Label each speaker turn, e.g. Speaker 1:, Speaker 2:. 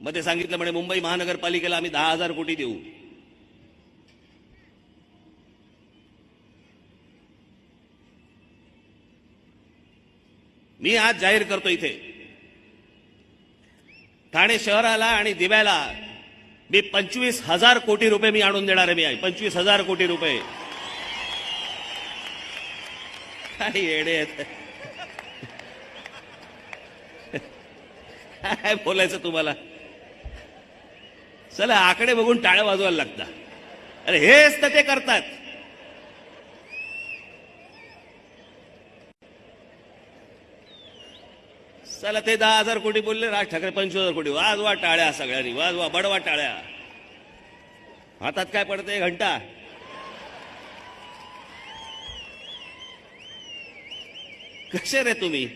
Speaker 1: मध्ये सांगितलं म्हणे मुंबई महानगरपालिकेला आम्ही दहा हजार कोटी देऊ. मी आज जाहीर करतो इथे. ठाणे शहराला आणि दिव्याला मी पंचवीस हजार कोटी रुपये मी आणून देणार आहे मी आहे पंचवीस हजार कोटी रुपये. काय येडे काय बोलायचं तुम्हाला? चला आकडे बघून टाळ्या वाजवायला लागतात अरे हेच तर ते करतात. चला ते दहा हजार कोटी बोलले राज ठाकरे पंचवीस हजार कोटी. वाजवा टाळ्या सगळ्यांनी वाजवा बडवा टाळ्या. हातात काय पडते घंटा? कसे रे तुम्ही?